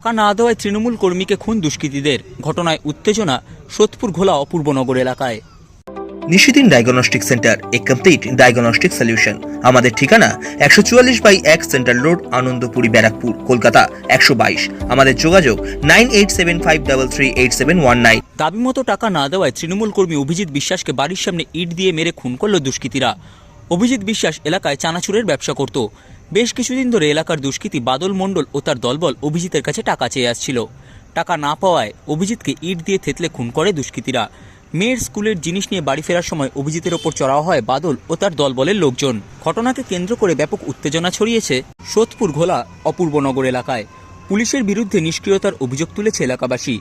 টাকা না দেওয়ায় তৃণমূল কর্মীকে খুন দুষ্কৃতীদের। ঘটনায় উত্তেজনা সোদপুর ঘোলা অপূর্বনগর এলাকায়। Nishidin diagnostic centre a complete diagnostic solution. আমাদের ঠিকানা একশো চুয়াল্লিশ বাই এক সেন্ট্রাল রোড আনন্দপুরি ব্যারাকপুর কলকাতা একশো বাইশ। আমাদের যোগাযোগ nine eight seven five double three eight seven one nine. দাবি মতো টাকা না দেওয়ায় তৃণমূল কর্মী অভিজিৎ বিশ্বাসকে বাড়ির সামনে ইট দিয়ে মেরে খুন করল দুষ্কৃতীরা। অভিজিৎ বিশ্বাস এলাকায় চানাচুরের ব্যবসা করত। বেশ কিছুদিন ধরে এলাকার দুষ্কৃতী বাদল মণ্ডল ও তার দলবল অভিজিতের কাছে টাকা চেয়ে আসছিল। টাকা না পাওয়ায় অভিজিৎকে ইট দিয়ে থেতলে খুন করে দুষ্কৃতীরা। মেয়ের স্কুলের জিনিস নিয়ে বাড়ি ফেরার সময় অভিজিতের ওপর চড়াও হয় বাদল ও তার দলবলের লোকজন। ঘটনাকে কেন্দ্র করে ব্যাপক উত্তেজনা ছড়িয়েছে সোদপুর ঘোলা অপূর্বনগর এলাকায়। পুলিশের বিরুদ্ধে নিষ্ক্রিয়তার অভিযোগ তুলেছে এলাকাবাসী।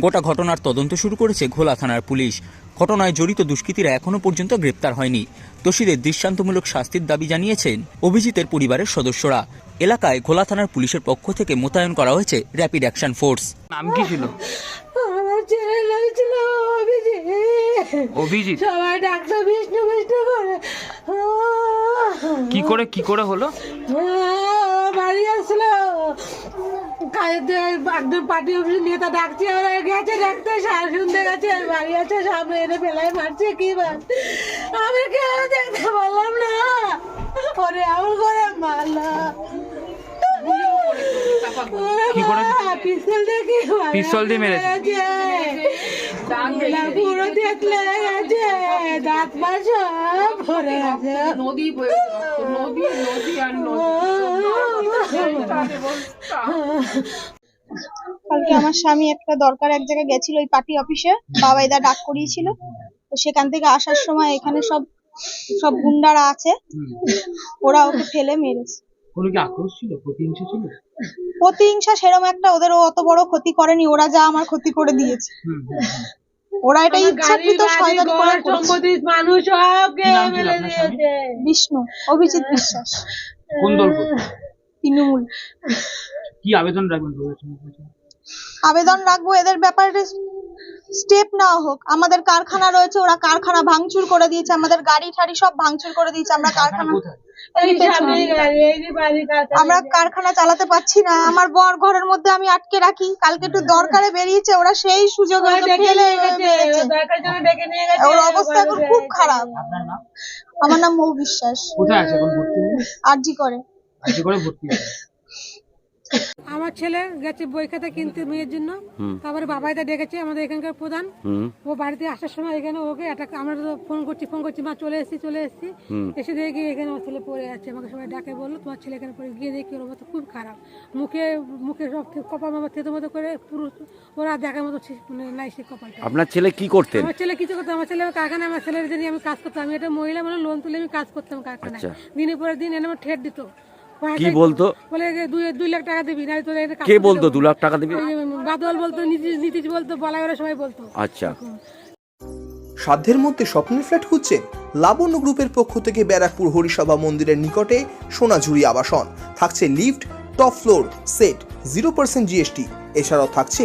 গোটা ঘটনার তদন্ত শুরু করেছে ঘোলা থানার পুলিশ। ঘটনায় জড়িত দুষ্কৃতীরা এখনও পর্যন্ত গ্রেপ্তার হয়নি। দোষীদের দৃষ্টান্তমূলক শাস্তির দাবি জানিয়েছেন অভিজিতের পরিবারের সদস্যরা। এলাকায় ঘোলা থানার পুলিশের পক্ষ থেকে মোতায়েন করা হয়েছে র্যাপিড অ্যাকশন ফোর্স নাম কি ছিল? আমার ছেলে লাগছিল অভিজিৎ। অভিজিৎ? সবাই ডাক্তার বিষ্ণু বিষ্ণু করে। কি করে কি করে হলো? বাড়ি আসলো। পার্টি অফিস নিয়ে তা ডাকছে ওরা গেছে ডাক্তার সার শুনতে গেছে আর বাড়ি আছে সামনে এনে ফেলাই মারছে কি বার আমি কেউ দেখতে পারলাম না ওরে এমন করে মারলো কি করে? পিস্তল দিয়ে কি? পিস্তল দিয়ে মেরেছে? পুরো দেখলে গেছে দাঁত আছে নদী বয়ে নদী নদী আর কালকে আমার স্বামী একটা দরকার এক জায়গায় গেছিল ওই পার্টি অফিসে বাবাইদা ডাক করিয়েছিল। তো সেখান থেকে আসার সময় এখানে সব সব গুন্ডারা আছে। ওরা ওকে ফেলে মেরেছে। কোনো কি আক্রোশ ছিল? প্রতিহিংসা ছিল? প্রতিহিংসা সেরম একটা ওদের অত বড় ক্ষতি করেনি ওরা যা আমার ক্ষতি করে দিয়েছে। ওরা এটা ইচ্ছাকৃত শয়তানি করে করেছে। মানুষ দিয়েছে। বিষ্ণু অভিজিৎ বিশ্বাস। কোন দল তৃণমূল। কি আবেদন রাখবেন আবেদন রাখব এদের ব্যাপারে স্টেপ নেওয়া হোক। আমাদের কারখানা রয়েছে ওরা কারখানা ভাঙচুর করে দিয়েছে আমাদের গাড়ি ঠাড়ি সব ভাঙচুর করে দিয়েছে আমরা কারখানা আমরা কারখানা চালাতে পারছি না। আমার বর ঘরের মধ্যে আমি আটকে রাখি। কালকে একটু দরকারে বেরিয়েছে ওরা সেই সুযোগে ওরা অবস্থা এখন খুব খারাপ। আমার নাম মৌ বিশ্বাস। আর আরজি করে। করে ভর্তি আমার ছেলে গেছে বই খাতা কিনতে মেয়ের জন্য। তারপরে বাবাইদা ডেকেছে আমাদের এখানকার প্রধান। ও বাড়িতে আসার সময় এখানে ওকে একটা আমরা তো ফোন করছি ফোন করছি মা চলে এসেছি চলে এসেছি। এসে দেখি এখানে আমার ছেলে পড়ে আছে। আমাকে সবাই ডাকে বলল তোমার ছেলে এখানে পড়ে। গিয়ে দেখি ওর অবস্থা খুব খারাপ। মুখে মুখে সব কপাল মামা তেতো মতো করে পুরো ওরা দেখার মতো মানে নাই সে কপালটা। আপনার ছেলে কি করতেন? আমার ছেলে কিছু করতো আমার ছেলে কারখানা আমার ছেলের জন্য আমি কাজ করতাম। আমি একটা মহিলা মানে লোন তুলে আমি কাজ করতাম কারখানায়। আচ্ছা। দিনের পরে দিন এনে আমার ঠেট দিত। কি বলতো? বলে দুই দুই লাখ টাকা দিবি না তোর কে বলতো দু লাখ টাকা দিবি? বাদল বলতো নীতিশ নীতিশ বলতো বলাগড়ের সবাই বলতো। আচ্ছা। সাধ্যের মধ্যে স্বপ্নের ফ্ল্যাট হচ্ছে লাবণ্য গ্রুপের পক্ষ থেকে ব্যারাকপুর হরিসভা মন্দিরের নিকটে সোনাঝুরি আবাসন। থাকছে lift top floor set zero percent GST এছাড়াও থাকছে